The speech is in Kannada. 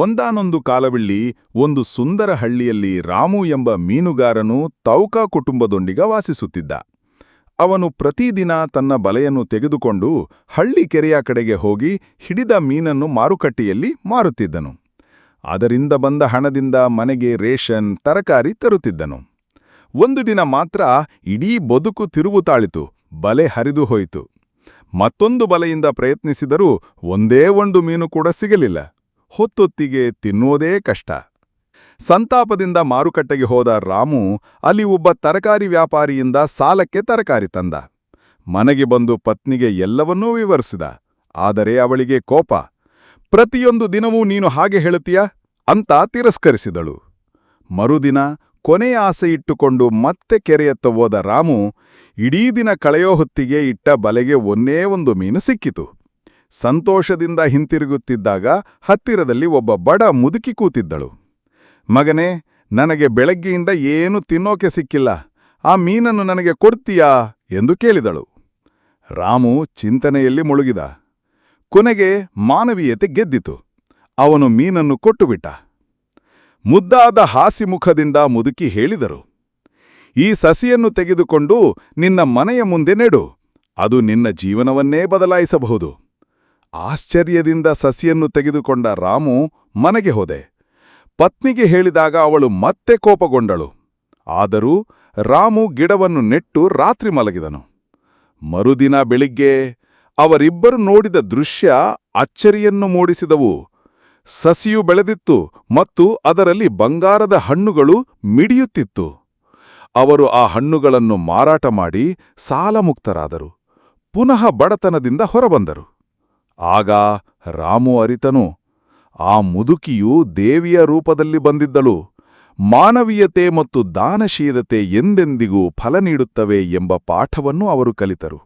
ಒಂದಾನೊಂದು ಕಾಲವಿಳ್ಳಿ ಒಂದು ಸುಂದರ ಹಳ್ಳಿಯಲ್ಲಿ ರಾಮು ಎಂಬ ಮೀನುಗಾರನು ತೌಕಾ ಕುಟುಂಬದೊಂದಿಗ ವಾಸಿಸುತ್ತಿದ್ದ. ಅವನು ಪ್ರತಿದಿನ ತನ್ನ ಬಲೆಯನ್ನು ತೆಗೆದುಕೊಂಡು ಹಳ್ಳಿ ಕೆರೆಯ ಕಡೆಗೆ ಹೋಗಿ ಹಿಡಿದ ಮೀನನ್ನು ಮಾರುಕಟ್ಟೆಯಲ್ಲಿ ಮಾರುತ್ತಿದ್ದನು. ಅದರಿಂದ ಬಂದ ಹಣದಿಂದ ಮನೆಗೆ ರೇಷನ್, ತರಕಾರಿ ತರುತ್ತಿದ್ದನು. ಒಂದು ದಿನ ಮಾತ್ರ ಇಡೀ ಬದುಕು ತಿರುವು ತಾಳಿತು, ಬಲೆ ಹರಿದು ಹೋಯಿತು. ಮತ್ತೊಂದು ಬಲೆಯಿಂದ ಪ್ರಯತ್ನಿಸಿದರೂ ಒಂದೇ ಒಂದು ಮೀನು ಕೂಡ ಸಿಗಲಿಲ್ಲ. ಹೊತ್ತೊತ್ತಿಗೆ ತಿನ್ನುವುದೇ ಕಷ್ಟ. ಸಂತಾಪದಿಂದ ಮಾರುಕಟ್ಟೆಗೆ ಹೋದ ರಾಮು ಅಲ್ಲಿ ಒಬ್ಬ ತರಕಾರಿ ವ್ಯಾಪಾರಿಯಿಂದ ಸಾಲಕ್ಕೆ ತರಕಾರಿ ತಂದ. ಮನೆಗೆ ಬಂದು ಪತ್ನಿಗೆ ಎಲ್ಲವನ್ನೂ ವಿವರಿಸಿದ. ಆದರೆ ಅವಳಿಗೆ ಕೋಪ, ಪ್ರತಿಯೊಂದು ದಿನವೂ ನೀನು ಹಾಗೆ ಹೇಳುತ್ತೀಯ? ಅಂತ ತಿರಸ್ಕರಿಸಿದಳು. ಮರುದಿನ ಕೊನೆಯ ಆಸೆ ಇಟ್ಟುಕೊಂಡು ಮತ್ತೆ ಕೆರೆಯತ್ತ ಹೋದ ರಾಮು ಇಡೀ ದಿನ ಕಳೆಯೋ ಹೊತ್ತಿಗೆ ಇಟ್ಟ ಬಲೆಗೆ ಒಂದೇ ಒಂದು ಮೀನು ಸಿಕ್ಕಿತು. ಸಂತೋಷದಿಂದ ಹಿಂತಿರುಗುತ್ತಿದ್ದಾಗ ಹತ್ತಿರದಲ್ಲಿ ಒಬ್ಬ ಬಡ ಮುದುಕಿ ಕೂತಿದ್ದಳು. ಮಗನೇ, ನನಗೆ ಬೆಳಗ್ಗೆಯಿಂದ ಏನೂ ತಿನ್ನೋಕೆ ಸಿಕ್ಕಿಲ್ಲ. ಆ ಮೀನನ್ನು ನನಗೆ ಕೊಡ್ತೀಯಾ? ಎಂದು ಕೇಳಿದಳು. ರಾಮು ಚಿಂತನೆಯಲ್ಲಿ ಮುಳುಗಿದ. ಕೊನೆಗೆ ಮಾನವೀಯತೆ ಗೆದ್ದಿತು. ಅವನು ಮೀನನ್ನು ಕೊಟ್ಟುಬಿಟ್ಟ. ಮುದ್ದಾದ ಹಾಸಿಮುಖದಿಂದ ಮುದುಕಿ ಹೇಳಿದರು. ಈ ಸಸಿಯನ್ನು ತೆಗೆದುಕೊಂಡು ನಿನ್ನ ಮನೆಯ ಮುಂದೆ ನೆಡು. ಅದು ನಿನ್ನ ಜೀವನವನ್ನೇ ಬದಲಾಯಿಸಬಹುದು. ಆಶ್ಚರ್ಯದಿಂದ ಸಸಿಯನ್ನು ತೆಗೆದುಕೊಂಡ ರಾಮು ಮನೆಗೆ ಹೋದೆ. ಪತ್ನಿಗೆ ಹೇಳಿದಾಗ ಅವಳು ಮತ್ತೆ ಕೋಪಗೊಂಡಳು. ಆದರೂ ರಾಮು ಗಿಡವನ್ನು ನೆಟ್ಟು ರಾತ್ರಿ ಮಲಗಿದನು. ಮರುದಿನ ಬೆಳಿಗ್ಗೆ ಅವರಿಬ್ಬರು ನೋಡಿದ ದೃಶ್ಯ ಅಚ್ಚರಿಯನ್ನು ಮೂಡಿಸಿದವು. ಸಸಿಯು ಬೆಳೆದಿತ್ತು ಮತ್ತು ಅದರಲ್ಲಿ ಬಂಗಾರದ ಹಣ್ಣುಗಳು ಮಿಡಿಯುತ್ತಿತ್ತು. ಅವರು ಆ ಹಣ್ಣುಗಳನ್ನು ಮಾರಾಟ ಮಾಡಿ ಸಾಲಮುಕ್ತರಾದರು. ಪುನಃ ಬಡತನದಿಂದ ಹೊರಬಂದರು. ಆಗ ರಾಮು ಅರಿತನು, ಆ ಮುದುಕಿಯು ದೇವಿಯ ರೂಪದಲ್ಲಿ ಬಂದಿದ್ದಳು, ಮಾನವೀಯತೆ ಮತ್ತು ದಾನಶೀಲತೆ ಎಂದೆಂದಿಗೂ ಫಲ ನೀಡುತ್ತವೆ ಎಂಬ ಪಾಠವನ್ನು ಅವರು ಕಲಿತರು.